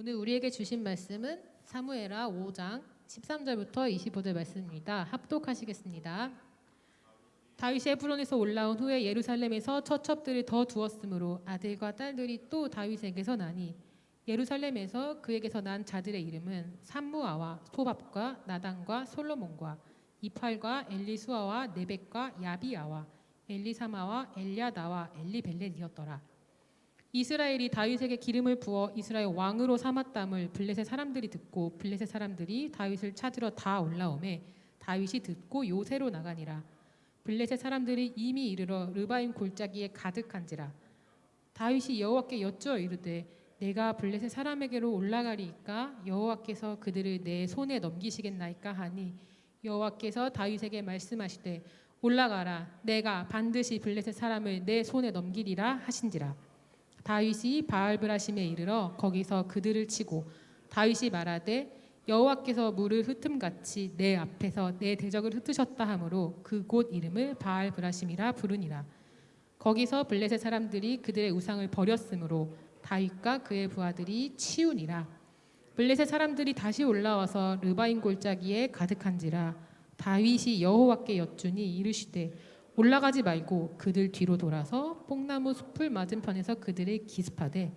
오늘 우리에게 주신 말씀은 사무엘하 5장 13절부터 25절 말씀입니다. 합독하시겠습니다. 다윗이 헤브론에서 올라온 후에 예루살렘에서 처첩들을 더 두었으므로 아들과 딸들이 또 다윗에게서 나니 예루살렘에서 그에게서 난 자들의 이름은 삼무아와 소밥과 나단과 솔로몬과 이팔과 엘리수아와 네벡과 야비아와 엘리사마와 엘리아다와 엘리벨렛이었더라. 이스라엘이 다윗에게 기름을 부어 이스라엘 왕으로 삼았담을 블레셋 사람들이 듣고 블레셋 사람들이 다윗을 찾으러 다 올라오매 다윗이 듣고 요새로 나가니라. 블레셋 사람들이 이미 이르러 르바임 골짜기에 가득한지라. 다윗이 여호와께 여쭈어 이르되 내가 블레셋 사람에게로 올라가리이까? 여호와께서 그들을 내 손에 넘기시겠나이까 하니 여호와께서 다윗에게 말씀하시되 올라가라. 내가 반드시 블레셋 사람을 내 손에 넘기리라 하신지라 다윗이 바알브라심에 이르러 거기서 그들을 치고 다윗이 말하되 여호와께서 물을 흩음같이 내 앞에서 내 대적을 흩으셨다 하므로 그곳 이름을 바알브라심이라 부르니라. 거기서 블레셋 사람들이 그들의 우상을 버렸으므로 다윗과 그의 부하들이 치우니라. 블레셋 사람들이 다시 올라와서 르바인 골짜기에 가득한지라 다윗이 여호와께 여쭈니 이르시되 올라가지 말고 그들 뒤로 돌아서 뽕나무 숲을 맞은편에서 그들을 기습하되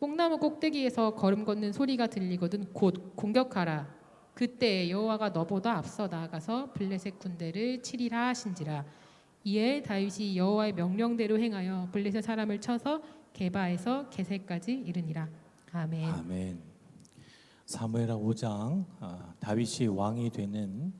뽕나무 꼭대기에서 걸음 걷는 소리가 들리거든 곧 공격하라 그때 여호와가 너보다 앞서 나아가서 블레셋 군대를 치리라 하신지라 이에 다윗이 여호와의 명령대로 행하여 블레셋 사람을 쳐서 게바에서 게세까지 이르니라 아멘. 아멘. 사무엘하 5장 아, 다윗이 왕이 되는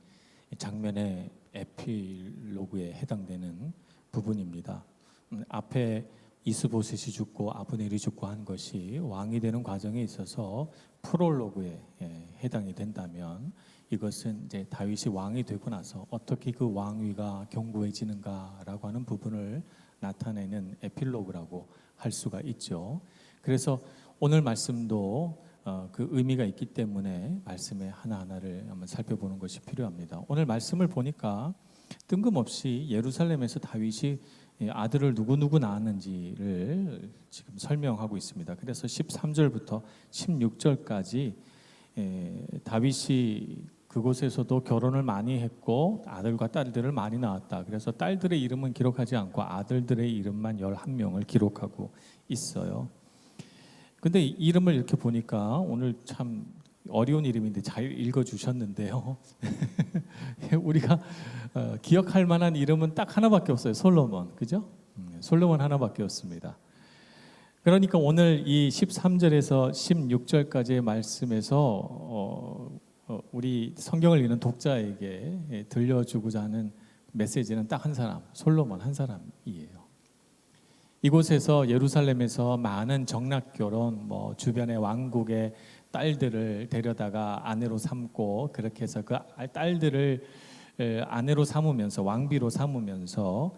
장면의 에필로그에 해당되는 부분입니다. 음, 앞에 이스보셋이 죽고 아브넬이 죽고 한 것이 왕이 되는 과정에 있어서 프롤로그에 예, 해당이 된다면 이것은 이제 다윗이 왕이 되고 나서 어떻게 그 왕위가 견고해지는가라고 하는 부분을 나타내는 에필로그라고 할 수가 있죠. 그래서 오늘 말씀도 어, 그 의미가 있기 때문에 말씀의 하나하나를 한번 살펴보는 것이 필요합니다. 오늘 말씀을 보니까 뜬금없이 예루살렘에서 다윗이 이 아들을 누구누구 낳았는지를 지금 설명하고 있습니다. 그래서 13절부터 16절까지 에, 다윗이 그곳에서도 결혼을 많이 했고 아들과 딸들을 많이 낳았다. 그래서 딸들의 이름은 기록하지 않고 아들들의 이름만 11명을 기록하고 있어요. 근데 이 이름을 이렇게 보니까 오늘 참 어려운 이름인데 잘 읽어 주셨는데요. 우리가 어, 기억할 만한 이름은 딱 하나밖에 없어요. 솔로몬. 그죠? 음, 솔로몬 하나밖에 없습니다. 그러니까 오늘 이 13절에서 16절까지의 말씀에서 어, 어, 우리 성경을 읽는 독자에게 예, 들려주고자 하는 메시지는 딱 한 사람, 솔로몬 한 사람이에요. 이곳에서 예루살렘에서 많은 정락 결혼, 뭐 주변의 왕국의 딸들을 데려다가 아내로 삼고 그렇게 해서 그 딸들을 에, 아내로 삼으면서 왕비로 삼으면서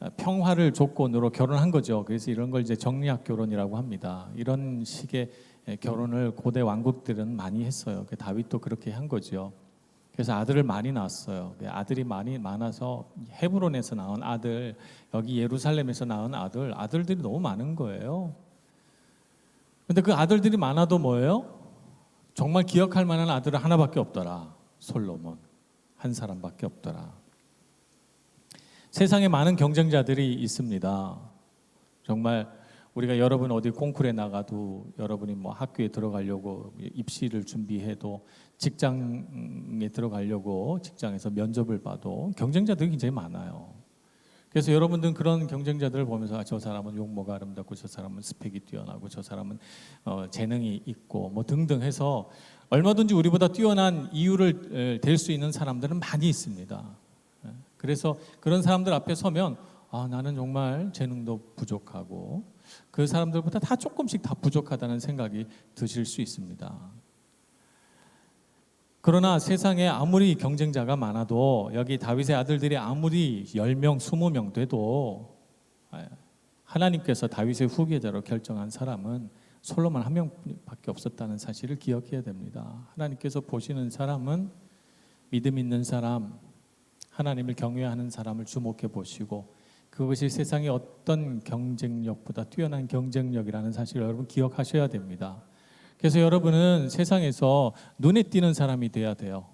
어, 평화를 조건으로 결혼한 거죠. 그래서 이런 걸 이제 정략 결혼이라고 합니다. 이런 식의 에, 결혼을 고대 왕국들은 많이 했어요. 그 다윗도 그렇게 한 거죠. 그래서 아들을 많이 낳았어요. 그 아들이 많이 많아서 헤브론에서 낳은 아들, 여기 예루살렘에서 낳은 아들, 아들들이 너무 많은 거예요. 근데 그 아들들이 많아도 뭐예요? 정말 기억할 만한 아들은 하나밖에 없더라. 솔로몬. 한 사람밖에 없더라. 세상에 많은 경쟁자들이 있습니다. 정말 우리가 여러분 어디 콩쿨에 나가도 여러분이 뭐 학교에 들어가려고 입시를 준비해도 직장에 들어가려고 직장에서 면접을 봐도 경쟁자들이 굉장히 많아요. 그래서 여러분들은 그런 경쟁자들을 보면서 아, 저 사람은 용모가 아름답고 저 사람은 스펙이 뛰어나고 저 사람은 어, 재능이 있고 뭐 등등 해서 얼마든지 우리보다 뛰어난 이유를 될 수 있는 사람들은 많이 있습니다. 예. 그래서 그런 사람들 앞에 서면 아, 나는 정말 재능도 부족하고 그 사람들보다 다 조금씩 다 부족하다는 생각이 드실 수 있습니다. 그러나 세상에 아무리 경쟁자가 많아도 여기 다윗의 아들들이 아무리 10명, 20명 돼도 하나님께서 다윗의 후계자로 결정한 사람은 솔로몬 한 명밖에 없었다는 사실을 기억해야 됩니다. 하나님께서 보시는 사람은 믿음 있는 사람, 하나님을 경외하는 사람을 주목해 보시고 그것이 세상의 어떤 경쟁력보다 뛰어난 경쟁력이라는 사실을 여러분 기억하셔야 됩니다. 그래서 여러분은 세상에서 눈에 띄는 사람이 돼야 돼요.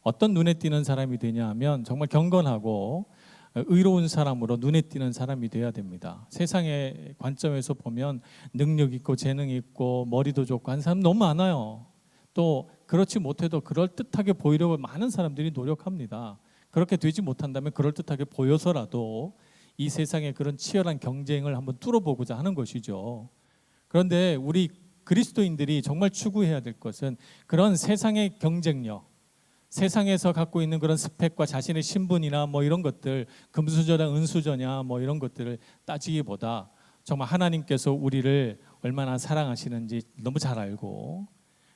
어떤 눈에 띄는 사람이 되냐 하면 정말 경건하고 의로운 사람으로 눈에 띄는 사람이 돼야 됩니다. 세상의 관점에서 보면 능력 있고 재능 있고 머리도 좋고 한 사람 너무 많아요. 또 그렇지 못해도 그럴 듯하게 보이려고 많은 사람들이 노력합니다. 그렇게 되지 못한다면 그럴 듯하게 보여서라도 이 세상의 그런 치열한 경쟁을 한번 뚫어보고자 하는 것이죠. 그런데 우리 그리스도인들이 정말 추구해야 될 것은 그런 세상의 경쟁력, 세상에서 갖고 있는 그런 스펙과 자신의 신분이나 뭐 이런 것들, 금수저냐 은수저냐 뭐 이런 것들을 따지기보다 정말 하나님께서 우리를 얼마나 사랑하시는지 너무 잘 알고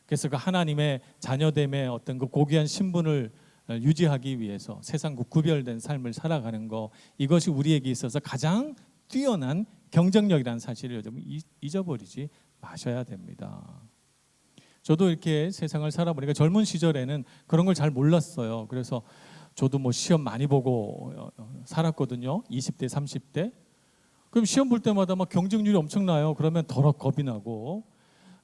그래서 그 하나님의 자녀됨의 어떤 그 고귀한 신분을 유지하기 위해서 세상과 구별된 삶을 살아가는 거 이것이 우리에게 있어서 가장 뛰어난 경쟁력이라는 사실을 잊- 잊어버리지 마셔야 됩니다. 저도 이렇게 세상을 살아보니까 젊은 시절에는 그런 걸 잘 몰랐어요. 그래서 저도 뭐 시험 많이 보고 어, 어, 살았거든요. 20대, 30대. 그럼 시험 볼 때마다 막 경쟁률이 엄청나요. 그러면 더러 겁이 나고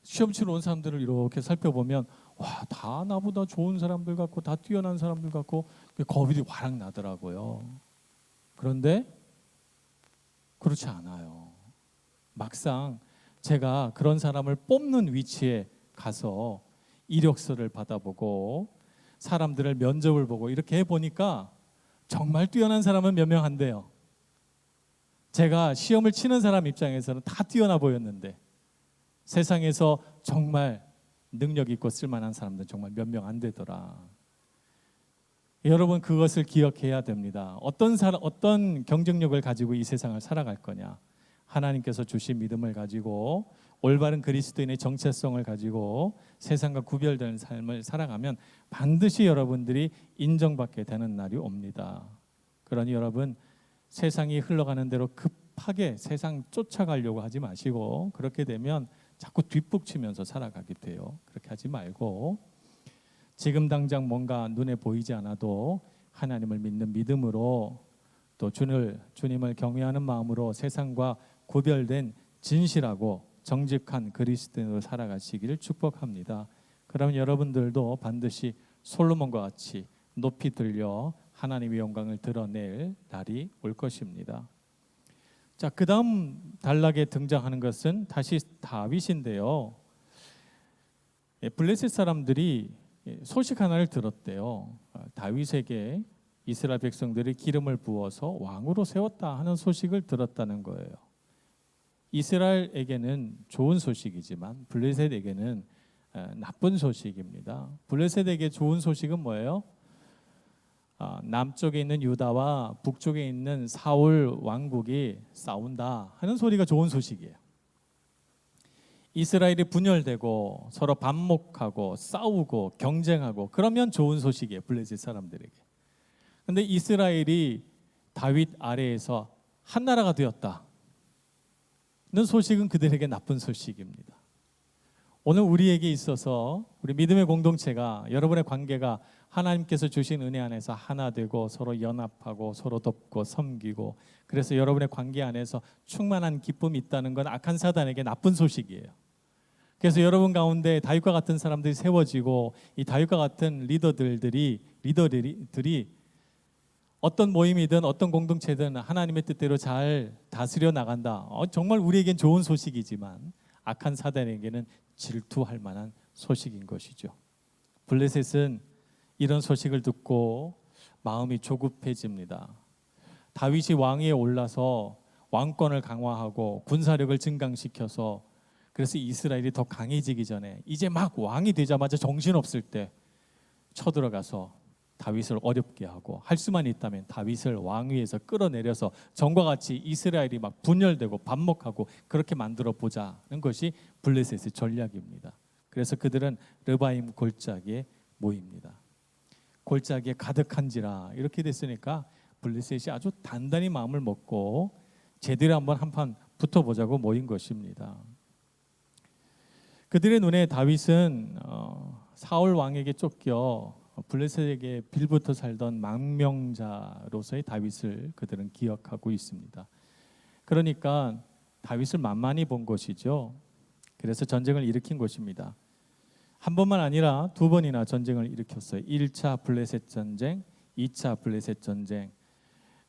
시험 치러 온 사람들을 이렇게 살펴보면 와, 다 나보다 좋은 사람들 같고 다 뛰어난 사람들 같고 그 겁이 와락 나더라고요. 그런데 그렇지 않아요. 막상 제가 그런 사람을 뽑는 위치에 가서 이력서를 받아보고 사람들을 면접을 보고 이렇게 해 보니까 정말 뛰어난 사람은 몇명안 돼요. 제가 시험을 치는 사람 입장에서는 다 뛰어나 보였는데 세상에서 정말 능력 있고 쓸만한 사람들 정말 몇 명 안 되더라. 여러분 그것을 기억해야 됩니다. 어떤 사람 어떤 경쟁력을 가지고 이 세상을 살아갈 거냐? 하나님께서 주신 믿음을 가지고 올바른 그리스도인의 정체성을 가지고 세상과 구별되는 삶을 살아가면 반드시 여러분들이 인정받게 되는 날이 옵니다. 그러니 여러분 세상이 흘러가는 대로 급하게 세상 쫓아가려고 하지 마시고 그렇게 되면 자꾸 뒷북치면서 살아가게 돼요. 그렇게 하지 말고 지금 당장 뭔가 눈에 보이지 않아도 하나님을 믿는 믿음으로 또 주를 주님을 경외하는 마음으로 세상과 구별된 진실하고 정직한 그리스도인으로 살아가시기를 축복합니다. 그럼 여러분들도 반드시 솔로몬과 같이 높이 들려 하나님의 영광을 드러낼 날이 올 것입니다. 자, 그다음 단락에 등장하는 것은 다시 다윗인데요. 예, 블레셋 사람들이 예, 소식 하나를 들었대요. 아, 다윗에게 이스라엘 백성들이 기름을 부어서 왕으로 세웠다 하는 소식을 들었다는 거예요. 이스라엘에게는 좋은 소식이지만 블레셋에게는 어, 나쁜 소식입니다. 블레셋에게 좋은 소식은 뭐예요? 아, 남쪽에 있는 유다와 북쪽에 있는 사울 왕국이 싸운다 하는 소리가 좋은 소식이에요. 이스라엘이 분열되고 서로 반목하고 싸우고 경쟁하고 그러면 좋은 소식이에요. 블레셋 사람들에게. 근데 이스라엘이 다윗 아래에서 한 나라가 되었다. 는 소식은 그들에게 나쁜 소식입니다. 오늘 우리에게 있어서 우리 믿음의 공동체가 여러분의 관계가 하나님께서 주신 은혜 안에서 하나 되고 서로 연합하고 서로 돕고 섬기고 그래서 여러분의 관계 안에서 충만한 기쁨이 있다는 건 악한 사단에게 나쁜 소식이에요. 그래서 여러분 가운데 다윗과 같은 사람들이 세워지고 이 다윗과 같은 리더들들이 리더들이 어떤 모임이든 어떤 공동체든 하나님의 뜻대로 잘 다스려 나간다. 어, 정말 우리에겐 좋은 소식이지만 악한 사단에게는 질투할 만한 소식인 것이죠. 블레셋은 이런 소식을 듣고 마음이 조급해집니다. 다윗이 왕위에 올라서 왕권을 강화하고 군사력을 증강시켜서 그래서 이스라엘이 더 강해지기 전에 이제 막 왕이 되자마자 정신 없을 때 쳐들어가서 다윗을 어렵게 하고 할 수만 있다면 다윗을 왕위에서 끌어내려서 전과 같이 이스라엘이 막 분열되고 반목하고 그렇게 만들어 보자는 것이 블레셋의 전략입니다. 그래서 그들은 르바임 골짜기에 모입니다. 골짜기에 가득한지라 이렇게 됐으니까 블레셋이 아주 단단히 마음을 먹고 제대로 한번 한판 붙어보자고 모인 것입니다. 그들의 눈에 다윗은 어, 사울 왕에게 쫓겨 블레셋에게 빌부터 살던 망명자로서의 다윗을 그들은 기억하고 있습니다. 그러니까 다윗을 만만히 본 것이죠. 그래서 전쟁을 일으킨 것입니다. 한 번만 아니라 두 번이나 전쟁을 일으켰어요. 1차 블레셋 전쟁, 2차 블레셋 전쟁.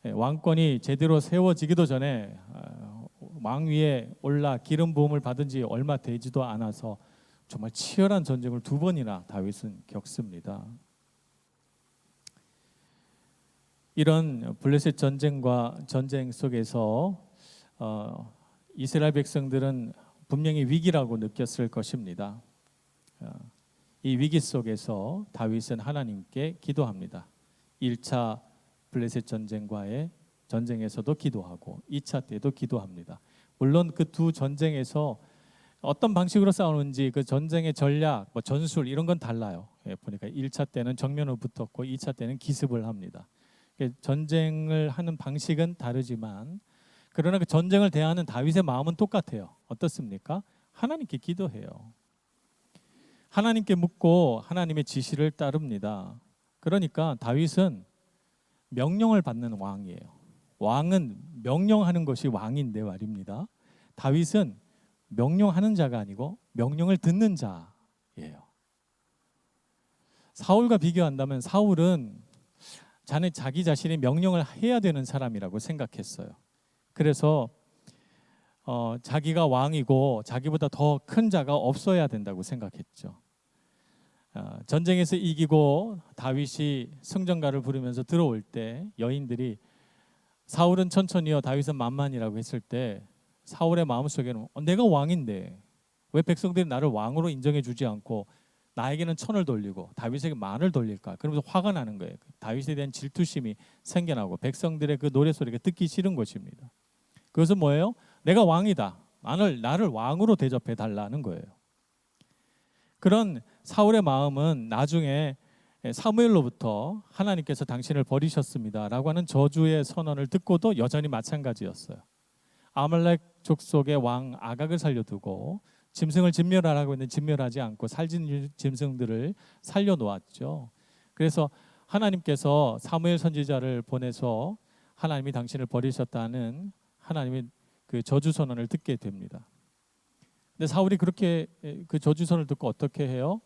예, 왕권이 제대로 세워지기도 전에 어, 왕 위에 올라 기름 부음을 받은 지 얼마 되지도 않아서 정말 치열한 전쟁을 두 번이나 다윗은 겪습니다. 이런 블레셋 전쟁과 전쟁 속에서 어, 이스라엘 백성들은 분명히 위기라고 느꼈을 것입니다. 어, 이 위기 속에서 다윗은 하나님께 기도합니다. 1차 블레셋 전쟁과의 전쟁에서도 기도하고 2차 때도 기도합니다. 물론 그 두 전쟁에서 어떤 방식으로 싸우는지 그 전쟁의 전략, 뭐 전술 이런 건 달라요. 예, 보니까 1차 때는 정면으로 붙었고 2차 때는 기습을 합니다. 그 전쟁을 하는 방식은 다르지만 그러나 그 전쟁을 대하는 다윗의 마음은 똑같아요. 어떻습니까? 하나님께 기도해요. 하나님께 묻고 하나님의 지시를 따릅니다. 그러니까 다윗은 명령을 받는 왕이에요. 왕은 명령하는 것이 왕인데 말입니다. 다윗은 명령하는 자가 아니고 명령을 듣는 자예요. 사울과 비교한다면 사울은 자네 자기 자신이 명령을 해야 되는 사람이라고 생각했어요. 그래서 어, 자기가 왕이고 자기보다 더 큰 자가 없어야 된다고 생각했죠. 어, 전쟁에서 이기고 다윗이 승전가를 부르면서 들어올 때 여인들이 사울은 천천히요 다윗은 만만이라고 했을 때 사울의 마음속에는 어, 내가 왕인데 왜 백성들이 나를 왕으로 인정해 주지 않고 나에게는 천을 돌리고 다윗에게 만을 돌릴까? 그러면서 화가 나는 거예요. 다윗에 대한 질투심이 생겨나고 백성들의 그 노래 소리가 듣기 싫은 것입니다. 그것은 뭐예요? 내가 왕이다. 나를 나를 왕으로 대접해 달라는 거예요. 그런 사울의 마음은 나중에 사무엘로부터 하나님께서 당신을 버리셨습니다라고 하는 저주의 선언을 듣고도 여전히 마찬가지였어요. 아말렉 족속의 왕 아각을 살려두고 짐승을 진멸하라고 했는데 진멸하지 않고 살진 짐승들을 살려 놓았죠. 그래서 하나님께서 사무엘 선지자를 보내서 하나님이 당신을 버리셨다는 하나님의 그 저주 선언을 듣게 됩니다. 근데 사울이 그렇게 그 저주 선을 듣고 어떻게 해요?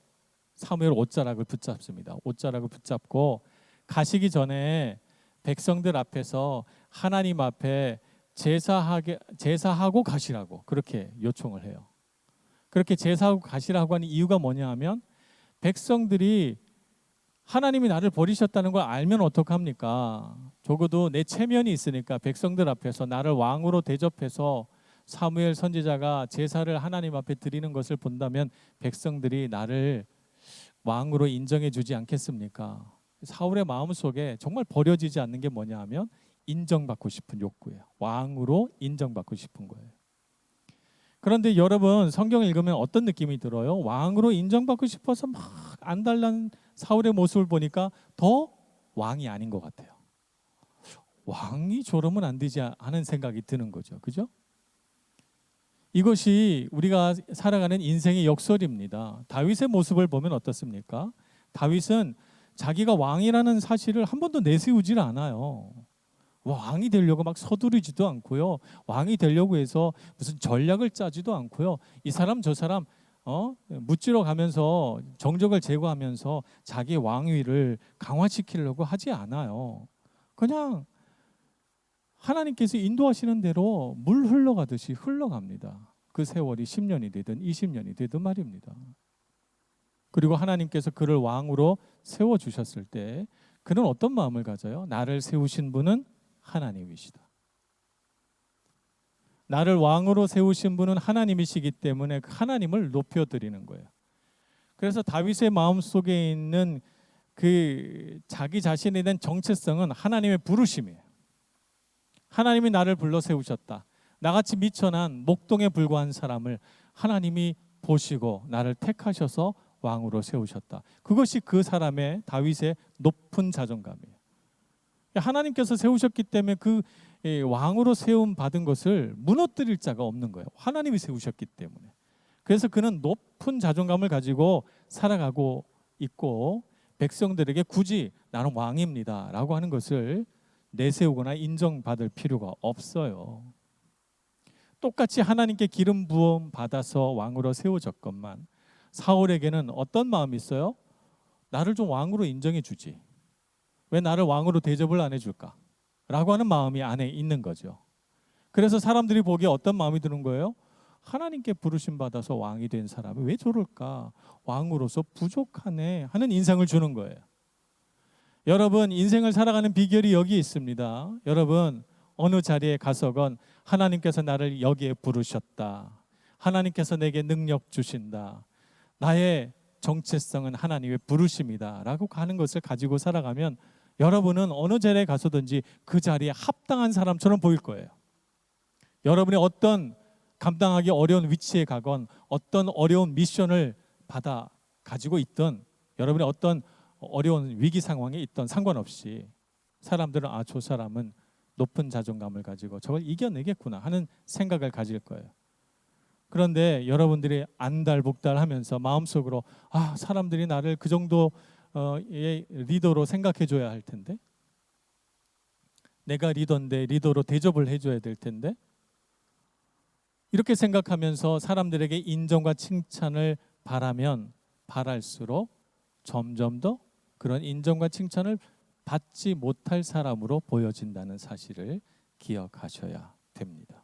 사무엘 옷자락을 붙잡습니다. 옷자락을 붙잡고 가시기 전에 백성들 앞에서 하나님 앞에 제사하게 제사하고 가시라고 그렇게 요청을 해요. 그렇게 제사하고 가시라고 하는 이유가 뭐냐 하면 백성들이 하나님이 나를 버리셨다는 걸 알면 어떡합니까? 적어도 내 체면이 있으니까 백성들 앞에서 나를 왕으로 대접해서 사무엘 선지자가 제사를 하나님 앞에 드리는 것을 본다면 백성들이 나를 왕으로 인정해 주지 않겠습니까? 사울의 마음 속에 정말 버려지지 않는 게 뭐냐 하면 인정받고 싶은 욕구예요. 왕으로 인정받고 싶은 거예요. 그런데 여러분 성경을 읽으면 어떤 느낌이 들어요? 왕으로 인정받고 싶어서 막 안달난 사울의 모습을 보니까 더 왕이 아닌 것 같아요. 왕이 저러면 안 되지 하는 생각이 드는 거죠. 그죠? 이것이 우리가 살아가는 인생의 역설입니다. 다윗의 모습을 보면 어떻습니까? 다윗은 자기가 왕이라는 사실을 한 번도 내세우질 않아요. 왕이 되려고 막 서두르지도 않고요. 왕이 되려고 해서 무슨 전략을 짜지도 않고요. 이 사람 저 사람 어? 무찌러 가면서 정적을 제거하면서 자기 왕위를 강화시키려고 하지 않아요. 그냥 하나님께서 인도하시는 대로 물 흘러가듯이 흘러갑니다. 그 세월이 10년이 되든 20년이 되든 말입니다. 그리고 하나님께서 그를 왕으로 세워 주셨을 때 그는 어떤 마음을 가져요? 나를 세우신 분은 하나님이시다. 나를 왕으로 세우신 분은 하나님이시기 때문에 그 하나님을 높여 드리는 거예요. 그래서 다윗의 마음 속에 있는 그 자기 자신에 대한 정체성은 하나님의 부르심이에요. 하나님이 나를 불러 세우셨다. 나같이 미천한 목동에 불과한 사람을 하나님이 보시고 나를 택하셔서 왕으로 세우셨다. 그것이 그 사람의 다윗의 높은 자존감이에요. 하나님께서 세우셨기 때문에 그 왕으로 세움 받은 것을 무너뜨릴 자가 없는 거예요. 하나님이 세우셨기 때문에. 그래서 그는 높은 자존감을 가지고 살아가고 있고 백성들에게 굳이 나는 왕입니다라고 하는 것을 내세우거나 인정받을 필요가 없어요. 똑같이 하나님께 기름 부음 받아서 왕으로 세워졌건만 사울에게는 어떤 마음이 있어요? 나를 좀 왕으로 인정해 주지. 왜 나를 왕으로 대접을 안 해줄까? 라고 하는 마음이 안에 있는 거죠. 그래서 사람들이 보기에 어떤 마음이 드는 거예요? 하나님께 부르심 받아서 왕이 된 사람이 왜 저럴까? 왕으로서 부족하네 하는 인상을 주는 거예요. 여러분 인생을 살아가는 비결이 여기 있습니다. 여러분 어느 자리에 가서건 하나님께서 나를 여기에 부르셨다. 하나님께서 내게 능력 주신다. 나의 정체성은 하나님의 부르심이다라고 가는 것을 가지고 살아가면 여러분은 어느 자리에 가서든지 그 자리에 합당한 사람처럼 보일 거예요. 여러분이 어떤 감당하기 어려운 위치에 가건 어떤 어려운 미션을 받아 가지고 있던 여러분이 어떤 어려운 위기 상황에 있던 상관없이 사람들은 아 저 사람은 높은 자존감을 가지고 저걸 이겨내겠구나 하는 생각을 가질 거예요. 그런데 여러분들이 안달복달하면서 마음속으로 아 사람들이 나를 그 정도 의 리더로 생각해 줘야 할 텐데 내가 리더인데 리더로 대접을 해줘야 될 텐데 이렇게 생각하면서 사람들에게 인정과 칭찬을 바라면 바랄수록 점점 더 그런 인정과 칭찬을 받지 못할 사람으로 보여진다는 사실을 기억하셔야 됩니다.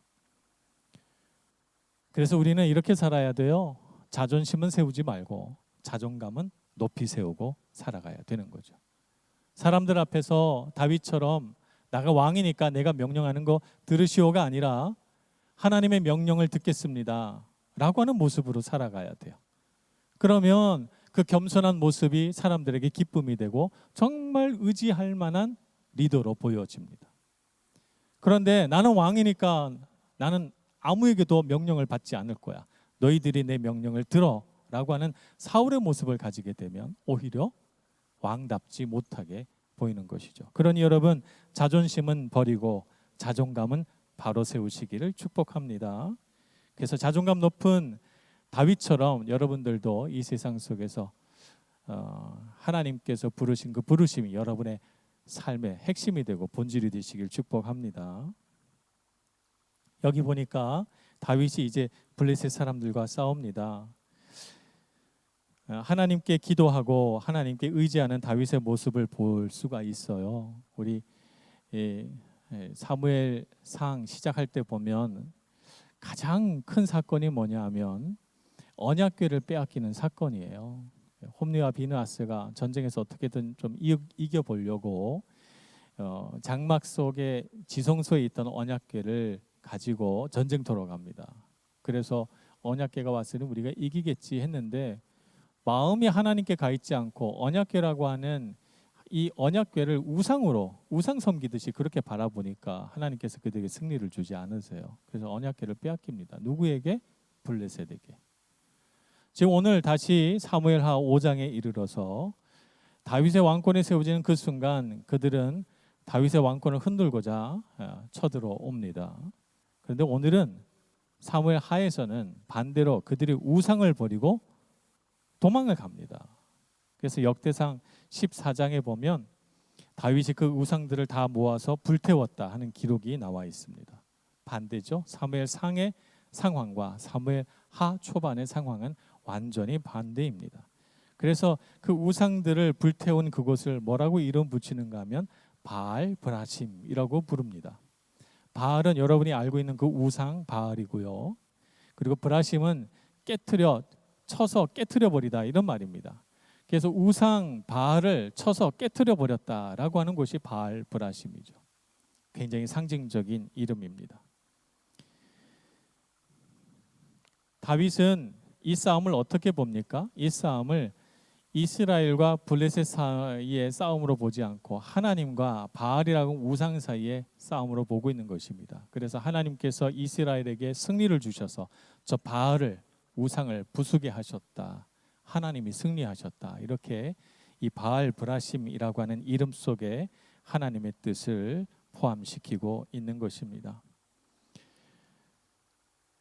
그래서 우리는 이렇게 살아야 돼요. 자존심은 세우지 말고 자존감은 높이 세우고 살아가야 되는 거죠. 사람들 앞에서 다윗처럼 나가 왕이니까 내가 명령하는 거 들으시오가 아니라 하나님의 명령을 듣겠습니다. 라고 하는 모습으로 살아가야 돼요. 그러면 그 겸손한 모습이 사람들에게 기쁨이 되고 정말 의지할 만한 리더로 보여집니다. 그런데 나는 왕이니까 나는 아무에게도 명령을 받지 않을 거야. 너희들이 내 명령을 들어 라고 하는 사울의 모습을 가지게 되면 오히려 왕답지 못하게 보이는 것이죠. 그러니 여러분 자존심은 버리고 자존감은 바로 세우시기를 축복합니다. 그래서 자존감 높은 다윗처럼 여러분들도 이 세상 속에서 어, 하나님께서 부르신 그 부르심이 여러분의 삶의 핵심이 되고 본질이 되시길 축복합니다. 여기 보니까 다윗이 이제 블레셋 사람들과 싸웁니다. 어, 하나님께 기도하고 하나님께 의지하는 다윗의 모습을 볼 수가 있어요. 우리 예, 예, 사무엘 상 시작할 때 보면 가장 큰 사건이 뭐냐하면 언약궤를 빼앗기는 사건이에요. 홈리와 비느아스가 전쟁에서 어떻게든 좀 이겨 보려고 어, 장막 속에 지성소에 있던 언약궤를 가지고 전쟁터로 갑니다. 그래서 언약궤가 왔으니 우리가 이기겠지 했는데 마음이 하나님께 가 있지 않고 언약궤라고 하는 이 언약궤를 우상으로 우상 섬기듯이 그렇게 바라보니까 하나님께서 그들에게 승리를 주지 않으세요. 그래서 언약궤를 빼앗깁니다. 누구에게? 블레셋에게. 지금 오늘 다시 사무엘하 5장에 이르러서 다윗의 왕권에 세워지는 그 순간 그들은 다윗의 왕권을 흔들고자 어, 쳐들어옵니다. 그런데 오늘은 사무엘 하에서는 반대로 그들이 우상을 버리고 도망을 갑니다. 그래서 역대상 14장에 보면 다윗이 그 우상들을 다 모아서 불태웠다 하는 기록이 나와 있습니다. 반대죠. 사무엘 상의 상황과 사무엘 하 초반의 상황은 완전히 반대입니다. 그래서 그 우상들을 불태운 그곳을 뭐라고 이름 붙이는가 하면 바알 브라심이라고 부릅니다. 바알은 여러분이 알고 있는 그 우상 바알이고요. 그리고 브라심은 깨트려 쳐서 깨트려 버리다 이런 말입니다. 그래서 우상 바알을 쳐서 깨트려 버렸다라고 하는 곳이 바알 브라심이죠. 굉장히 상징적인 이름입니다. 다윗은 이 싸움을 어떻게 봅니까? 이 싸움을 이스라엘과 블레셋 사이의 싸움으로 보지 않고 하나님과 바알이라고 우상 사이의 싸움으로 보고 있는 것입니다. 그래서 하나님께서 이스라엘에게 승리를 주셔서 저 바알을 우상을 부수게 하셨다. 하나님이 승리하셨다. 이렇게 이 바알 브라심이라고 하는 이름 속에 하나님의 뜻을 포함시키고 있는 것입니다.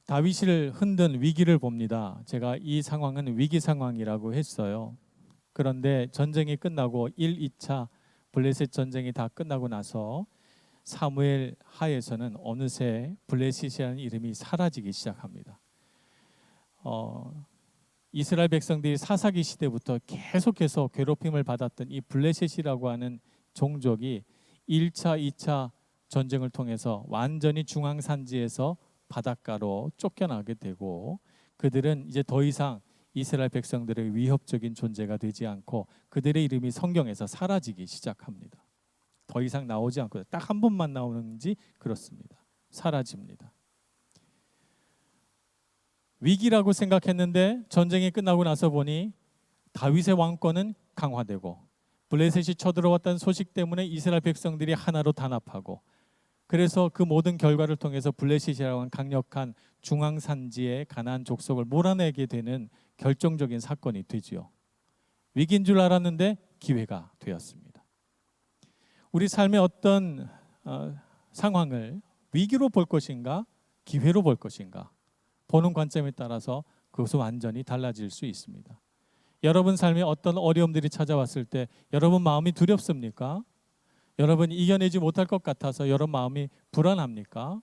다윗을 흔든 위기를 봅니다. 제가 이 상황은 위기 상황이라고 했어요. 그런데 전쟁이 끝나고 1, 2차 블레셋 전쟁이 다 끝나고 나서 사무엘 하에서는 어느새 블레셋이라는 이름이 사라지기 시작합니다. 어, 이스라엘 백성들이 사사기 시대부터 계속해서 괴롭힘을 받았던 이 블레셋이라고 하는 종족이 1차, 2차 전쟁을 통해서 완전히 중앙 산지에서 바닷가로 쫓겨나게 되고 그들은 이제 더 이상 이스라엘 백성들의 위협적인 존재가 되지 않고 그들의 이름이 성경에서 사라지기 시작합니다. 더 이상 나오지 않고 딱 한 번만 나오는지 그렇습니다. 사라집니다. 위기라고 생각했는데 전쟁이 끝나고 나서 보니 다윗의 왕권은 강화되고 블레셋이 쳐들어왔다는 소식 때문에 이스라엘 백성들이 하나로 단합하고 그래서 그 모든 결과를 통해서 블레셋이라고 하는 강력한 중앙 산지의 가나안 족속을 몰아내게 되는 결정적인 사건이 되지요. 위기인 줄 알았는데 기회가 되었습니다. 우리 삶의 어떤 어, 상황을 위기로 볼 것인가 기회로 볼 것인가 보는 관점에 따라서 그것은 완전히 달라질 수 있습니다. 여러분 삶에 어떤 어려움들이 찾아왔을 때 여러분 마음이 두렵습니까? 여러분 이겨내지 못할 것 같아서 여러분 마음이 불안합니까?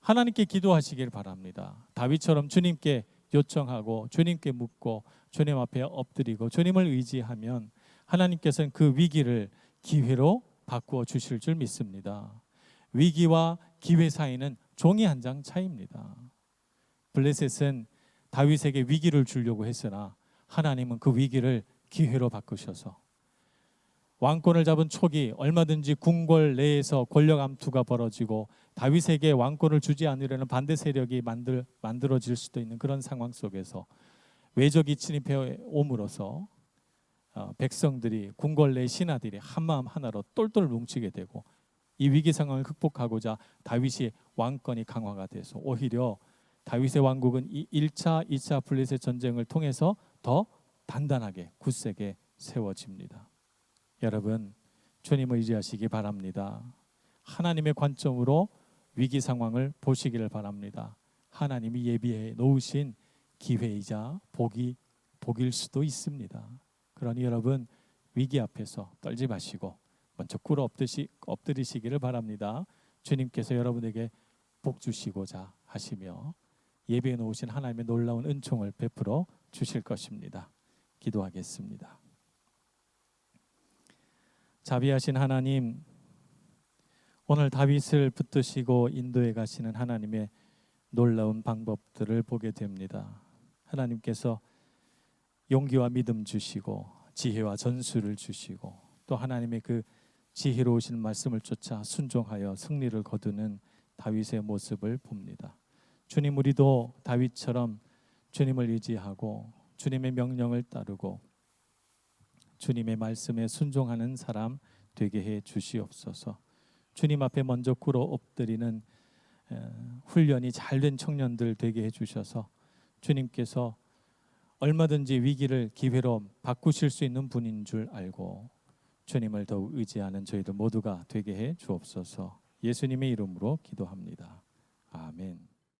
하나님께 기도하시길 바랍니다. 다윗처럼 주님께 요청하고 주님께 묻고 주님 앞에 엎드리고 주님을 의지하면 하나님께서는 그 위기를 기회로 바꾸어 주실 줄 믿습니다. 위기와 기회 사이는 종이 한 장 차이입니다. 블레셋은 다윗에게 위기를 주려고 했으나 하나님은 그 위기를 기회로 바꾸셔서 왕권을 잡은 촉이 얼마든지 궁궐 내에서 권력 암투가 벌어지고 다윗에게 왕권을 주지 않으려는 반대 세력이 만들 만들어질 수도 있는 그런 상황 속에서 외적이 침입해 옴으로써 어, 백성들이 궁궐 내 신하들이 한 마음 하나로 똘똘 뭉치게 되고 이 위기 상황을 극복하고자 다윗이 왕권이 강화가 돼서 오히려 다윗의 왕국은 이 1차, 2차 블레셋 전쟁을 통해서 더 단단하게 굳세게 세워집니다. 여러분 주님을 의지하시기 바랍니다. 하나님의 관점으로 위기 상황을 보시기를 바랍니다. 하나님이 예비해 놓으신 기회이자 복이 복일 수도 있습니다. 그러니 여러분 위기 앞에서 떨지 마시고 먼저 꿇어 엎드시, 엎드리시기를 바랍니다. 주님께서 여러분에게 복 주시고자 하시며 예비해 놓으신 하나님의 놀라운 은총을 베풀어 주실 것입니다. 기도하겠습니다. 자비하신 하나님, 오늘 다윗을 붙드시고 인도해 가시는 하나님의 놀라운 방법들을 보게 됩니다. 하나님께서 용기와 믿음 주시고 지혜와 전술을 주시고 또 하나님의 그 지혜로우신 말씀을 쫓아 순종하여 승리를 거두는 다윗의 모습을 봅니다. 주님 우리도 다윗처럼 주님을 의지하고 주님의 명령을 따르고 주님의 말씀에 순종하는 사람 되게 해 주시옵소서. 주님 앞에 먼저 꿇어 엎드리는 에, 훈련이 잘 된 청년들 되게 해 주셔서 주님께서 얼마든지 위기를 기회로 바꾸실 수 있는 분인 줄 알고 주님을 더욱 의지하는 저희들 모두가 되게 해 주옵소서. 예수님의 이름으로 기도합니다. 아멘.